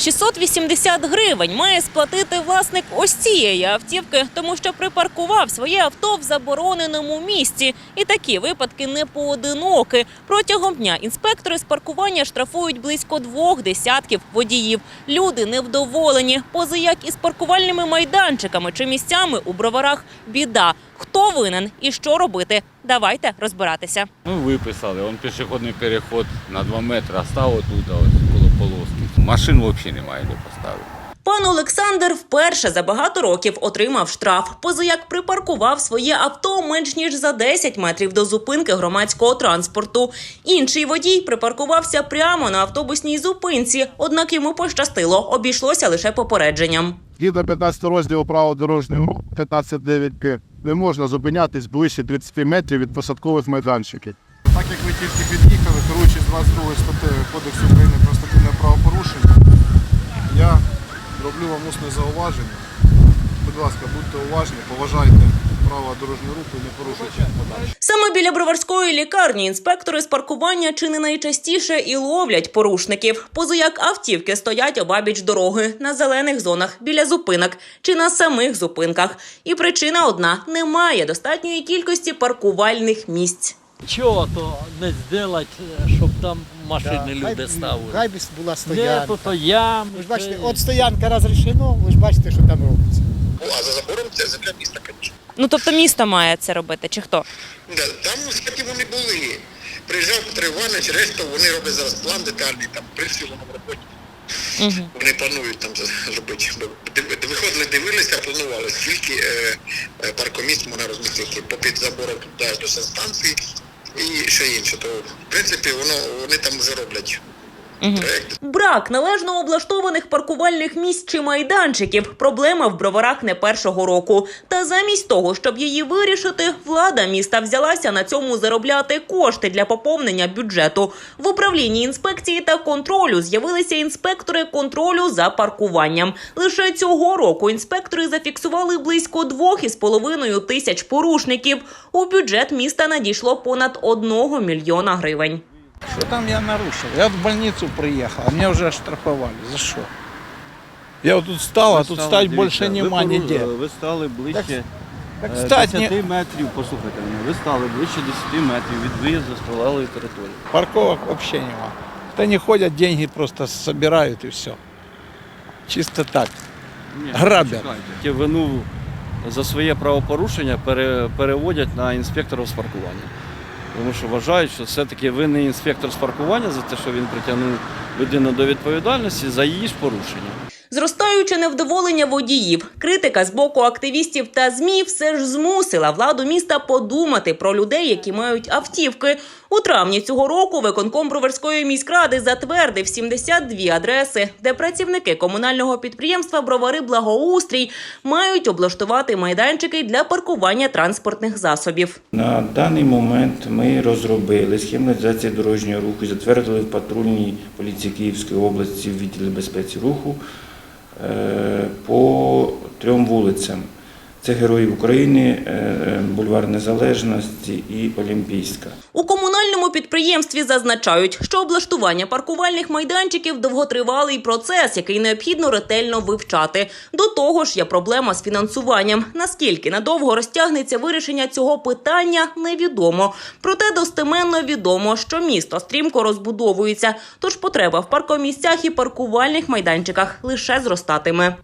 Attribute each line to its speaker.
Speaker 1: 680 гривень має сплатити власник ось цієї автівки, тому що припаркував своє авто в забороненому місці. І такі випадки не поодинокі. Протягом дня інспектори з паркування штрафують близько двох десятків водіїв. Люди невдоволені. Поза як із паркувальними майданчиками чи місцями у броварах біда. Хто винен і що робити? Давайте розбиратися.
Speaker 2: Ну, виписали, он пішохідний переход на 2 метри, став отут, ось полоски. Машин взагалі немає де поставити.
Speaker 1: Пан Олександр вперше за багато років отримав штраф, поза як припаркував своє авто менш ніж за 10 метрів до зупинки громадського транспорту. Інший водій припаркувався прямо на автобусній зупинці, однак йому пощастило, обійшлося лише попередженням.
Speaker 3: Згідно 15 розділу правил дорожнього руху 15.9 не можна зупинятись ближче 30 метрів від посадкових майданчиків.
Speaker 4: Як ви тільки під'їхали, керуючись 22 статтею Кодексу України про статутне правопорушення, я роблю вам усне зауваження. Будь ласка, будьте уважні, поважайте правила дорожнього руху і не порушуйте подальше.
Speaker 1: Саме біля броварської лікарні інспектори з паркування чи не найчастіше і ловлять порушників. Поза як автівки стоять обабіч дороги на зелених зонах біля зупинок чи на самих зупинках. І причина одна: немає достатньої кількості паркувальних місць.
Speaker 5: Чого то не зробити, щоб там машини люди ставили?
Speaker 6: Хай би була
Speaker 5: Не,
Speaker 6: стоянка.
Speaker 5: то то ями.
Speaker 6: Ви ж бачите, от стоянка розрішено, ви ж бачите, що там робиться.
Speaker 7: Ну, а за забором це земля міста, звісно.
Speaker 1: Ну тобто місто має це робити, чи хто?
Speaker 7: Да, там, кстати, вони були. Приїжджав Петро Іванович, решту вони роблять зараз план детальний, там при всьому роботі.
Speaker 1: Угу.
Speaker 7: Вони планують там зробити. Виходили, дивилися, планували, скільки е, е, паркомісць можна розмістити попід забором туди до санстанції і ще інше. То, в принципі, воно, вони там вже роблять проєкт.
Speaker 1: Брак належно облаштованих паркувальних місць чи майданчиків проблема в броварах не першого року. Та замість того, щоб її вирішити, влада міста взялася на цьому заробляти кошти для поповнення бюджету. В управлінні інспекції та контролю з'явилися інспектори контролю за паркуванням. Лише цього року інспектори зафіксували близько двох із половиною тисяч порушників. У бюджет міста надійшло понад одного мільйона гривень.
Speaker 8: Что там я нарушил? Я в больницу приехал, а меня уже оштрафовали. За что? Я вот тут стал, а тут стать больше нема нигде.
Speaker 9: Ви стали ближче
Speaker 8: Так
Speaker 9: е,
Speaker 8: стать
Speaker 9: 10
Speaker 8: не...
Speaker 9: метрів, послухайте мене, ви стали ближче 10 метрів від виїзду з прилеглої території.
Speaker 8: Парковок вообще нема. Да не ходят, деньги просто собирают и все. Чисто так.
Speaker 9: Ні,
Speaker 8: Грабять.
Speaker 9: Ті Вину за своє правопорушення пере- переводять на інспектора з паркування. Тому що вважають, що все-таки винний інспектор з паркування за те, що він притягнув людину до відповідальності за її ж порушення.
Speaker 1: Зростаюче невдоволення водіїв, критика з боку активістів та змі все ж змусила владу міста подумати про людей, які мають автівки. У травні цього року виконком Броварської міськради затвердив 72 адреси, де працівники комунального підприємства Бровари Благоустрій мають облаштувати майданчики для паркування транспортних засобів.
Speaker 10: На даний момент ми розробили схему організації дорожнього руху і затвердили в патрульній поліції Київської області в відділі безпеці руху е, по трьом вулицям. Це Героїв України, е, Бульвар Незалежності і Олімпійська.
Speaker 1: У підприємстві зазначають, що облаштування паркувальних майданчиків довготривалий процес, який необхідно ретельно вивчати. До того ж, є проблема з фінансуванням. Наскільки надовго розтягнеться вирішення цього питання, невідомо. Проте достеменно відомо, що місто стрімко розбудовується, тож потреба в паркомісцях і паркувальних майданчиках лише зростатиме.